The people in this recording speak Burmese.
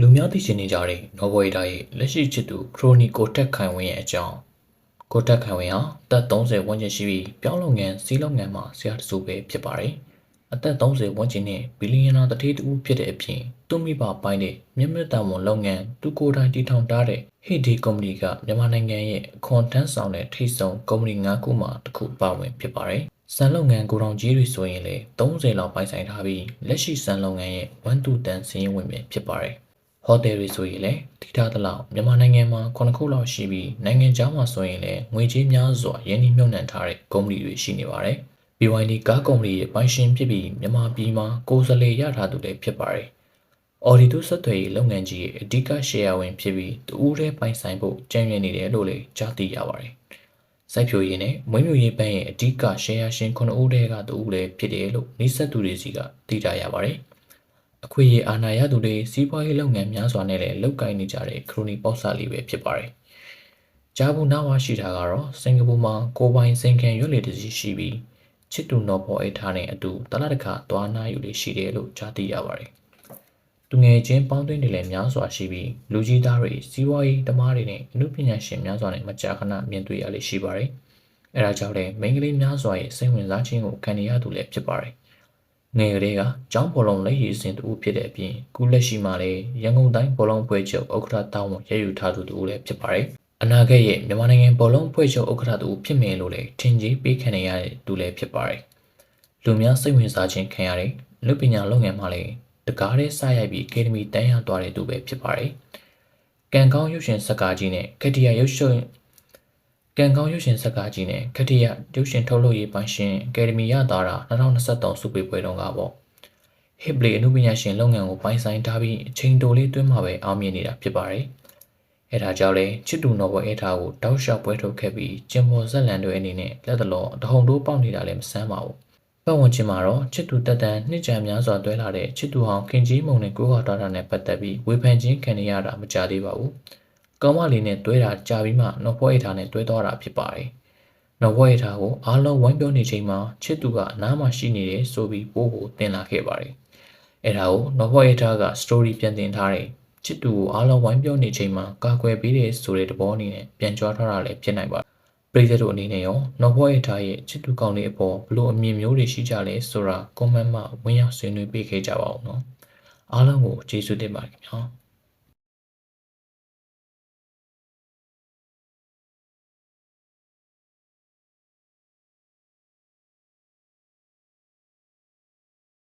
လူများသိရှင်နေကြတဲ့နော်ဝေတာရဲ့လက်ရှိချစ်သူခရိုနီကိုတက်ခိုင်ဝင်းရဲ့အကြောင်းကိုတက်ခိုင်ဝင်းဟာအသက်30ဝန်းကျင်ရှိပြီးပြောင်းလုပ်ငန်းစီးလုပ်ငန်းမှာဆရာတစုပဲဖြစ်ပါတယ်အသက်30ဝန်းကျင်နဲ့ဘီလီယံနာတထေးတူဖြစ်တဲ့အပြင်သူမိဘပိုင်းတဲ့မြင့်မြတ်တဝန်လုပ်ငန်းသူကိုယ်တိုင်တည်ထောင်ထားတဲ့ Hidi Company ကမြန်မာနိုင်ငံရဲ့အခွန်ထမ်းဆောင်တဲ့ထိပ်ဆုံးကုမ္ပဏီ၅ခုမှတစ်ခုပါဝင်ဖြစ်ပါတယ်စံလုပ်ငန်းကိုယ်တော်ကြီးတွေဆိုရင်လည်း30လောက်ပိုင်ဆိုင်ထားပြီးလက်ရှိစံလုပ်ငန်းရဲ့ဝန်တူတန်စင်းဝင်ပဲဖြစ်ပါတယ် ဟိုတယ်တွေဆိုရင်လည်းထိထားသလောက်မြန်မာနိုင်ငံမှာ9ခုလောက်ရှိပြီးနိုင်ငံခြားမှာဆိုရင်လည်းငွေကြေးများစွာရင်းနှီးမြှုပ်နှံထားတဲ့ကုမ္ပဏီတွေရှိနေပါတယ်။ BYD ကားကုမ္ပဏီရဲ့ပိုင်ရှင်ဖြစ်ပြီးမြန်မာပြည်မှာကိုယ်စားလှယ်ရထားသူလည်းဖြစ်ပါတယ်။ Audi တို့ဆက်သွယ်ရေးလုပ်ငန်းကြီးရဲ့အဓိက share ဝင်ဖြစ်ပြီးတူဦးတဲ့ပိုင်ဆိုင်ဖို့ကြံ့ရနေတယ်လို့လည်းကြားသိရပါတယ်။စိုက်ဖြိုရေးနဲ့မွေးမြူရေးဘဏ်ရဲ့အဓိက share ရှင်9ဦးတည်းကတူဦးလည်းဖြစ်တယ်လို့နှိစက်သူတွေစီကသိကြရပါတယ်။ အခွင့်အရေးအာဏာရသူတွေစီးပွားရေးလုပ်ငန်းများစွာနဲ့လည်းလုပ်ကိုင်နေကြတဲ့ခရိုနီပေါ့ဆာလေးပဲဖြစ်ပါတယ်။ဂျာဘူးနာဝါရှိတာကတော့စင်ကာပူမှာကိုပိုင်စင်ခံရွက်လေတစီရှိပြီးချစ်တူနော်ပေါ်အိတ်ထားနဲ့အတူတလားတခါသွားနာယူလေးရှိတယ်လို့ကြားသိရပါတယ်။သူငယ်ချင်းပေါင်းသွင်းတွေလည်းများစွာရှိပြီးလူကြီးသားတွေစီးပွားရေးသမားတွေနဲ့အမှုပညာရှင်များစွာနဲ့မကြာခဏမြင်တွေ့ရလေးရှိပါတယ်။အဲဒါကြောင့်လည်းမိန်းကလေးများစွာရဲ့စိတ်ဝင်စားခြင်းကိုခံနေရသူလည်းဖြစ်ပါတယ်။ ငယ်ကလေးကကျောင်းဘောလုံးလက်ရည်စင်တူဖြစ်တဲ့အပြင်ခုလက်ရှိမှာလည်းရန်ကုန်တိုင်းဘောလုံးပွဲချုပ်ဥက္ကဋ္ဌတာဝန်ရယူထားသူတူလည်းဖြစ်ပါတယ်။အနာဂတ်ရဲ့မြန်မာနိုင်ငံဘောလုံးပွဲချုပ်ဥက္ကဋ္ဌတူဖြစ်မယ်လို့လည်းထင်ကြီးပေးခံရတဲ့သူလည်းဖြစ်ပါတယ်။လူများစိတ်ဝင်စားခြင်းခံရတဲ့လူပညာလုပ်ငန်းမှာလည်းတကားတဲ့စရိုက်ပြီးအကယ်ဒမီတန်းရသွားတဲ့သူပဲဖြစ်ပါတယ်။ကံကောင်းရုပ်ရှင်ဇာတ်ကားကြီးနဲ့ကတိယရုပ်ရှင် ကံကောင်းရုပ်ရှင်ဇာတ်ကားကြီးနဲ့ခတိယရုပ်ရှင်ထုတ်လုပ်ရေးပိုင်ရှင်အကယ်ဒမီရသားတာ2023စုပေပွဲတုန်းကပေါ့ဟစ်ဘလီအမှုပညာရှင်လုပ်ငန်းကိုပိုင်ဆိုင်ထားပြီးအချိန်တိုလေးတွင်းမှာပဲအောင်မြင်နေတာဖြစ်ပါတယ်။အဲဒါကြောင့်လဲချစ်တူနော်ဘွယ်အဲထားကိုတောက်လျှောက်ပွဲထုတ်ခဲ့ပြီးကျင်မော်ဆက်လန်တွေအနေနဲ့လက်တလုံးတဟုန်တိုးပေါက်နေတာလည်းမဆန်းပါဘူး။ပတ်ဝန်းကျင်မှာတော့ချစ်တူတက်တန်နှစ်ကြံများစွာတွဲလာတဲ့ချစ်တူဟောင်းခင်ကြီးမုံနဲ့ကိုခေါ်တာတာနဲ့ပတ်သက်ပြီးဝေဖန်ခြင်းခံရတာမကြသေးပါဘူး။ ကောင်းမလေးနဲ့တွဲတာကြာပြီးမှနော်ဘွယ်အဲထားနဲ့တွဲသွားတာဖြစ်ပါတယ်။နော်ဘွယ်အဲထားကိုအားလုံးဝိုင်းပြောနေချိန်မှာချစ်တူကအနားမှာရှိနေတယ်ဆိုပြီးပို့ဖို့တင်လာခဲ့ပါတယ်။အဲဒါကိုနော်ဘွယ်အဲထားက story ပြန်တင်ထားတယ်။ချစ်တူကိုအားလုံးဝိုင်းပြောနေချိန်မှာကာကွယ်ပေးတယ်ဆိုတဲ့သဘောအနေနဲ့ပြန်ကြွားထားတာလည်းဖြစ်နိုင်ပါတယ်။ပရိသတ်တို့အနေနဲ့ရောနော်ဘွယ်အဲထားရဲ့ချစ်တူကောင်းလေးအပေါ်ဘလို့အမြင်မျိုးတွေရှိကြလဲဆိုတာ comment မှာဝင်ရောက်ဆွေးနွေးပေးခဲ့ကြပါဦးနော်။အားလုံးကိုကျေးဇူးတင်ပါတယ်ခင်ဗျာ။